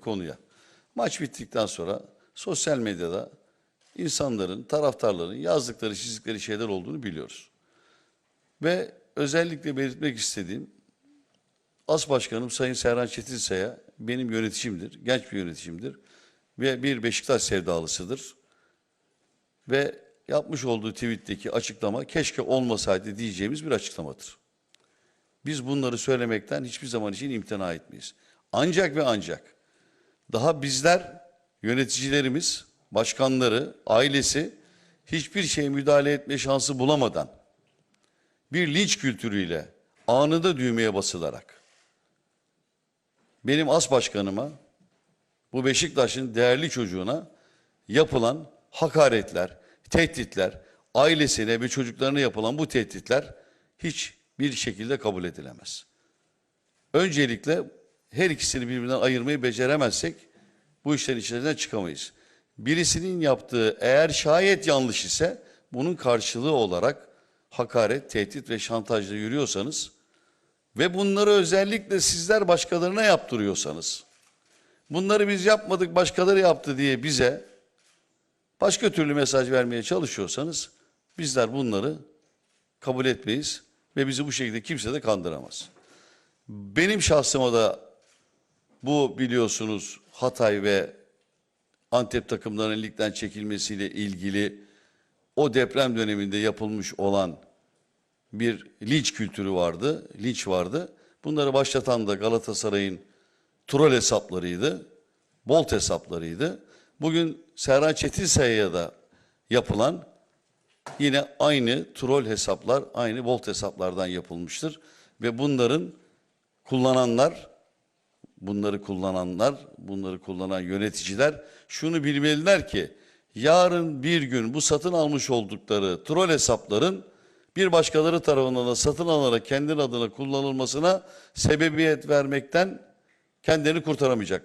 konuya. Maç bittikten sonra sosyal medyada insanların, taraftarların yazdıkları, çizdikleri şeyler olduğunu biliyoruz. Ve özellikle belirtmek istediğim As Başkanım Sayın Serhan Çetinsay'a benim yöneticimdir, genç bir yöneticimdir ve bir Beşiktaş sevdalısıdır. Ve yapmış olduğu tweetteki açıklama keşke olmasaydı diyeceğimiz bir açıklamadır. Biz bunları söylemekten hiçbir zaman için imtina etmeyiz. Ancak ve ancak daha bizler, yöneticilerimiz, başkanları, ailesi hiçbir şeye müdahale etme şansı bulamadan bir linç kültürüyle anında düğmeye basılarak benim as başkanıma bu Beşiktaş'ın değerli çocuğuna yapılan hakaretler, tehditler, ailesine ve çocuklarına yapılan bu tehditler hiçbir şekilde kabul edilemez. Öncelikle her ikisini birbirinden ayırmayı beceremezsek bu işlerin içerisinden çıkamayız. Birisinin yaptığı eğer şayet yanlış ise bunun karşılığı olarak hakaret, tehdit ve şantajla yürüyorsanız ve bunları özellikle sizler başkalarına yaptırıyorsanız bunları biz yapmadık başkaları yaptı diye bize başka türlü mesaj vermeye çalışıyorsanız bizler bunları kabul etmeyiz ve bizi bu şekilde kimse de kandıramaz. Benim şahsıma da bu biliyorsunuz Hatay ve Antep takımlarının ligden çekilmesiyle ilgili o deprem döneminde yapılmış olan bir linç kültürü vardı, linç vardı. Bunları başlatan da Galatasaray'ın troll hesaplarıydı, Bolt hesaplarıydı. Bugün Serhan Çetinsay'a da yapılan yine aynı troll hesaplar, aynı Bolt hesaplardan yapılmıştır. Ve bunların kullananlar, bunları kullananlar, bunları kullanan yöneticiler şunu bilmeliler ki yarın bir gün bu satın almış oldukları troll hesapların bir başkaları tarafından da satın alınarak kendin adına kullanılmasına sebebiyet vermekten kendilerini kurtaramayacaklar.